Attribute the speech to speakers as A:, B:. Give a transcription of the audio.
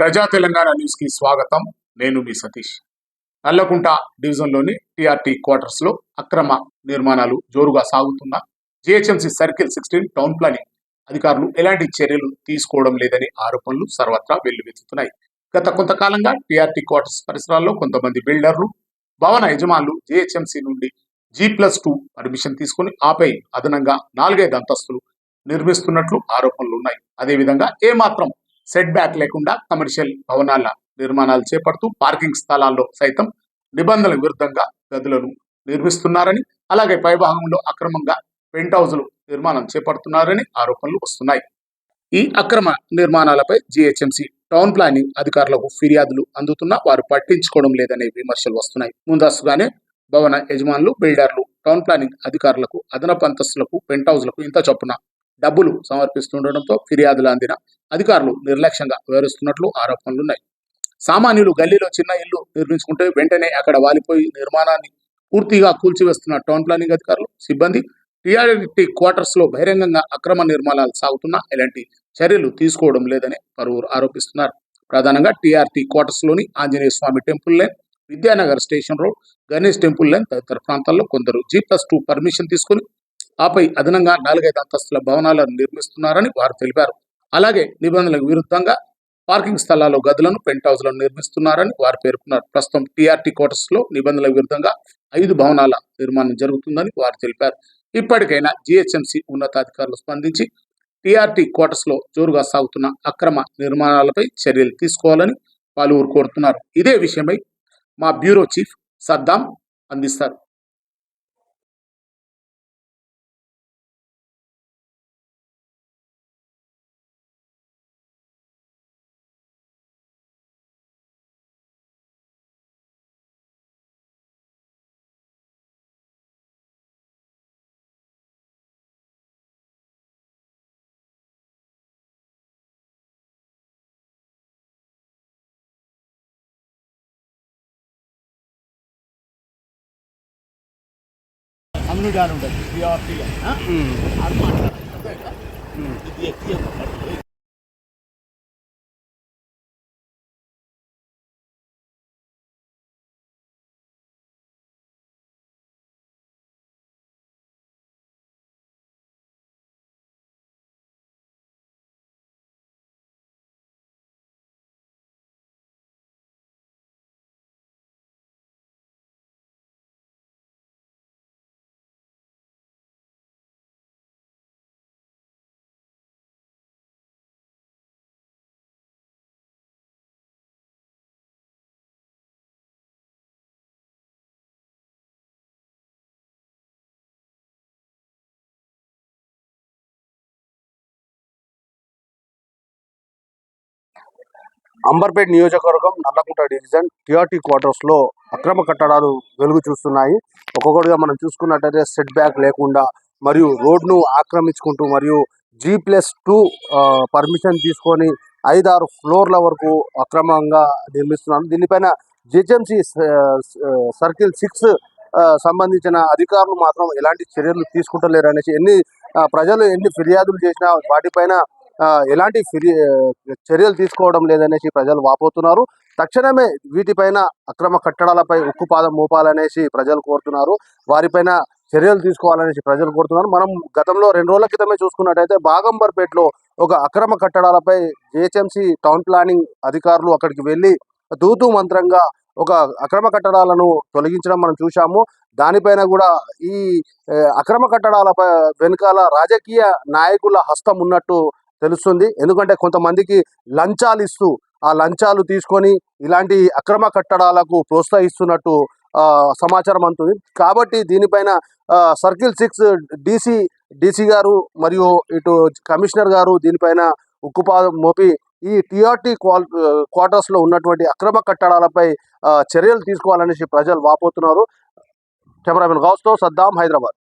A: ప్రజా తెలంగాణ న్యూస్కి స్వాగతం. నేను మీ సతీష్. నల్లకుంట డివిజన్లోని టిఆర్టీ క్వార్టర్స్లో అక్రమ నిర్మాణాలు జోరుగా సాగుతున్న GHMC circle sixteen town planning అధికారులు ఎలాంటి చర్యలు తీసుకోవడం లేదని ఆరోపణలు సర్వత్రా వెల్లువెత్తుతున్నాయి. గత కొంతకాలంగా టిఆర్టీ క్వార్టర్స్ పరిసరాల్లో కొంతమంది బిల్డర్లు భవన యజమానులు జిహెచ్ఎంసీ నుండి జీ ప్లస్ టూ పర్మిషన్ తీసుకుని ఆపై అదనంగా నాలుగైదు అంతస్తులు నిర్మిస్తున్నట్లు ఆరోపణలు ఉన్నాయి. అదేవిధంగా ఏమాత్రం సెట్ బ్యాక్ లేకుండా కమర్షియల్ భవనాల నిర్మాణాలు చేపడుతూ పార్కింగ్ స్థలాల్లో సైతం నిబంధనలకు విరుద్ధంగా గదులను నిర్మిస్తున్నారని అలాగే పైభాగంలో అక్రమంగా పెంట్ హౌజులు నిర్మాణం చేపడుతున్నారని ఆరోపణలు వస్తున్నాయి. ఈ అక్రమ నిర్మాణాలపై జిహెచ్ఎంసీ టౌన్ ప్లానింగ్ అధికారులకు ఫిర్యాదులు అందుతున్నా వారు పట్టించుకోవడం లేదనే విమర్శలు వస్తున్నాయి. ముందస్తుగానే భవన యజమానులు బిల్డర్లు టౌన్ ప్లానింగ్ అధికారులకు అదనపు అంతస్తులకు పెంట్ హౌజ్లకు ఇంత చొప్పున డబ్బులు సమర్పిస్తుండటంతో ఫిర్యాదులు అందిన అధికారులు నిర్లక్ష్యంగా వ్యవహరిస్తున్నట్లు ఆరోపణలున్నాయి. సామాన్యులు గల్లీలో చిన్న ఇల్లు నిర్మించుకుంటే వెంటనే అక్కడ వాలిపోయి నిర్మాణాన్ని పూర్తిగా కూల్చివేస్తున్న టౌన్ ప్లానింగ్ అధికారులు సిబ్బంది టీఆర్టీ క్వార్టర్స్లో బహిరంగంగా అక్రమ నిర్మాణాలు సాగుతున్నా ఎలాంటి చర్యలు తీసుకోవడం లేదని పలువురు ఆరోపిస్తున్నారు. ప్రధానంగా TRT క్వార్టర్స్లోని Anjaneya Swamy temple line Vidyanagar station road Ganesh temple line తదితర ప్రాంతాల్లో కొందరు జీ ప్లస్ టూ పర్మిషన్ తీసుకుని ఆపై అదనంగా నాలుగైదు అంతస్తుల భవనాలను నిర్మిస్తున్నారని వారు తెలిపారు. అలాగే నిబంధనలకు విరుద్ధంగా పార్కింగ్ స్థలాల్లో గదులను పెంట్ హౌస్లను నిర్మిస్తున్నారని వారు పేర్కొన్నారు. ప్రస్తుతం టీఆర్టీ క్వార్టర్స్లో నిబంధనలకు విరుద్ధంగా ఐదు భవనాల నిర్మాణం జరుగుతుందని వారు తెలిపారు. ఇప్పటికైనా జిహెచ్ఎంసీ ఉన్నతాధికారులు స్పందించి టీఆర్టీ క్వార్టర్స్లో జోరుగా సాగుతున్న అక్రమ నిర్మాణాలపై చర్యలు తీసుకోవాలని పలువురు కోరుతున్నారు. ఇదే విషయమై మా బ్యూరో చీఫ్ సద్దాం అందిస్తారు.
B: అమ్ముడు గారు ఉంటుంది. టీఆర్టీ అది
C: అంబర్పేట్ నియోజకవర్గం నల్లకుంట డివిజన్ టిఆర్టీ క్వార్టర్స్లో అక్రమ కట్టడాలు వెలుగు చూస్తున్నాయి. ఒక్కొక్కటిగా మనం చూసుకున్నట్టయితే సెట్ బ్యాక్ లేకుండా మరియు రోడ్ను ఆక్రమించుకుంటూ మరియు జీ ప్లస్ టూ పర్మిషన్ తీసుకొని ఐదారు ఫ్లోర్ల వరకు అక్రమంగా నిర్మిస్తున్నారు. దీనిపైన జిహెచ్ఎంసీ సర్కిల్ సిక్స్ సంబంధించిన అధికారులు మాత్రం ఎలాంటి చర్యలు తీసుకుంటలేరు అనేసి ఎన్ని ప్రజలు ఎన్ని ఫిర్యాదులు చేసినా వాటిపైన ఎలాంటి చర్యలు తీసుకోవడం లేదనేసి ప్రజలు వాపోతున్నారు. తక్షణమే వీటిపైన అక్రమ కట్టడాలపై ఉక్కుపాదం మోపాలనేసి ప్రజలు కోరుతున్నారు. వారిపైన చర్యలు తీసుకోవాలనేసి ప్రజలు కోరుతున్నారు. మనం గతంలో రెండు రోజుల క్రితమే చూసుకున్నట్టయితే బాగంబర్పేటలో ఒక అక్రమ కట్టడాలపై జిహెచ్ఎంసీ టౌన్ ప్లానింగ్ అధికారులు అక్కడికి వెళ్ళి దూతు మంత్రంగా ఒక అక్రమ కట్టడాలను తొలగించడం మనం చూశాము. దానిపైన కూడా ఈ అక్రమ కట్టడాలపై వెనుకాల రాజకీయ నాయకుల హస్తం ఉన్నట్టు తెలుస్తుంది. ఎందుకంటే కొంతమందికి లంచాలు ఇస్తూ ఆ లంచాలు తీసుకొని ఇలాంటి అక్రమ కట్టడాలకు ప్రోత్సహిస్తున్నట్టు సమాచారం అందుతుంది. కాబట్టి దీనిపైన సర్కిల్ సిక్స్ డీసీ డీసీ గారు మరియు ఇటు కమిషనర్ గారు దీనిపైన ఉక్కుపాదం మోపి ఈ టీఆర్టీ క్వాల్ క్వార్టర్స్లో ఉన్నటువంటి అక్రమ కట్టడాలపై చర్యలు తీసుకోవాలనేసి ప్రజలు వాపోతున్నారు. కెమెరామెన్ గౌస్తో సద్దాం హైదరాబాద్.